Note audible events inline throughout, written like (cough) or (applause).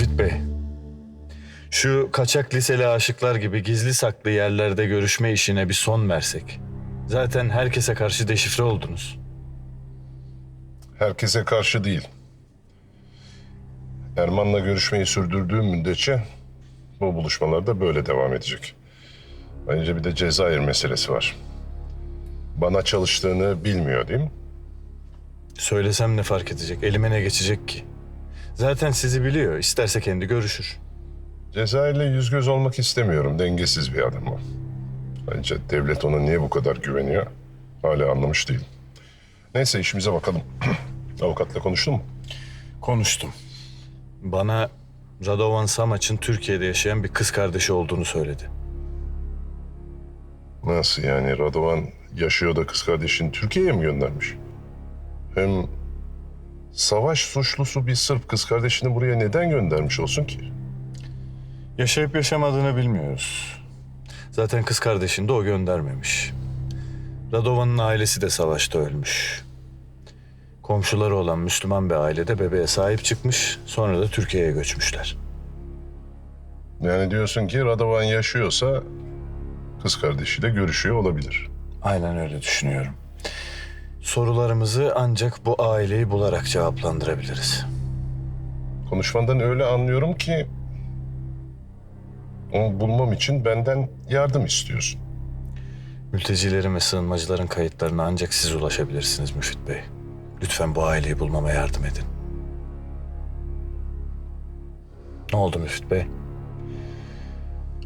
Müfit Bey. Şu kaçak liseli aşıklar gibi gizli saklı yerlerde görüşme işine bir son versek. Zaten herkese karşı deşifre oldunuz. Herkese karşı değil. Erman'la görüşmeyi sürdürdüğüm müddetçe bu buluşmalar da böyle devam edecek. Ayrıca bir de Cezayir meselesi var. Bana çalıştığını bilmiyor değil mi? Söylesem ne fark edecek? Elime ne geçecek ki? Zaten sizi biliyor. İsterse kendi görüşür. Cezayir'le yüz göz olmak istemiyorum. Dengesiz bir adam o. Ayrıca devlet ona niye bu kadar güveniyor hala anlamış değilim. Neyse işimize bakalım. (clears throat) Avukatla konuştun mu? Konuştum. Bana Radovan Samaç'ın Türkiye'de yaşayan bir kız kardeşi olduğunu söyledi. Nasıl yani Radovan yaşıyor da kız kardeşini Türkiye'ye mi göndermiş? Hem savaş suçlusu bir Sırp kız kardeşini buraya neden göndermiş olsun ki? Yaşayıp yaşamadığını bilmiyoruz. Zaten kız kardeşini de o göndermemiş. Radovan'ın ailesi de savaşta ölmüş. Komşuları olan Müslüman bir ailede bebeğe sahip çıkmış, sonra da Türkiye'ye göçmüşler. Yani diyorsun ki Radovan yaşıyorsa kız kardeşiyle görüşüyor olabilir. Aynen öyle düşünüyorum. Sorularımızı ancak bu aileyi bularak cevaplandırabiliriz. Konuşmandan öyle anlıyorum ki onu bulmam için benden yardım istiyorsun. Mültecilerin ve sığınmacıların kayıtlarına ancak siz ulaşabilirsiniz Müfit Bey. Lütfen bu aileyi bulmama yardım edin. Ne oldu Müfit Bey?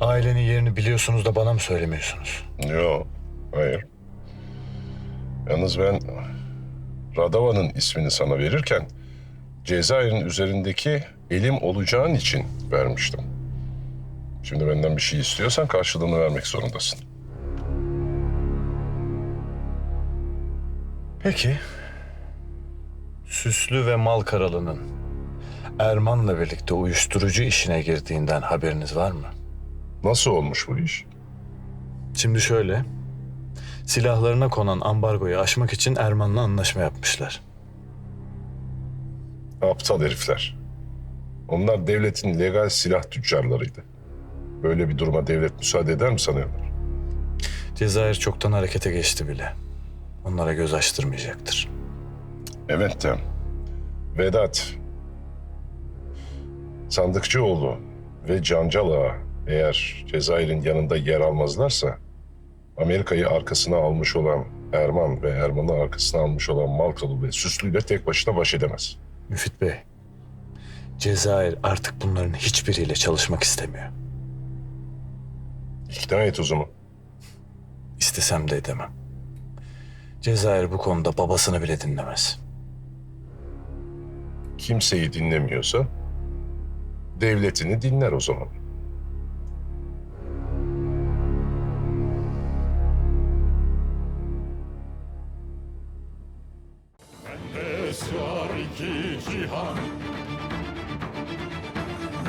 Ailenin yerini biliyorsunuz da bana mı söylemiyorsunuz? Yok, hayır. Yalnız ben Radava'nın ismini sana verirken Cezayir'in üzerindeki elim olacağın için vermiştim. Şimdi benden bir şey istiyorsan karşılığını vermek zorundasın. Peki. Süslü ve mal karalının Erman'la birlikte uyuşturucu işine girdiğinden haberiniz var mı? Nasıl olmuş bu iş? Şimdi şöyle. Silahlarına konan ambargoyu aşmak için Erman'la anlaşma yapmışlar. Aptal herifler. Onlar devletin legal silah tüccarlarıydı. Böyle bir duruma devlet müsaade eder mi sanıyorlar? Cezayir çoktan harekete geçti bile. Onlara göz açtırmayacaktır. Evet de Vedat, Sandıkçıoğlu ve Cancala eğer Cezayir'in yanında yer almazlarsa Amerika'yı arkasına almış olan Erman ve Erman'ı arkasına almış olan Malkalı ve Süslü'yle tek başına baş edemez. Müfit Bey, Cezayir artık bunların hiçbiriyle çalışmak istemiyor. İkna et o zaman. İstesem de edemem. Cezayir bu konuda babasını bile dinlemez. Kimseyi dinlemiyorsa devletini dinler o zaman.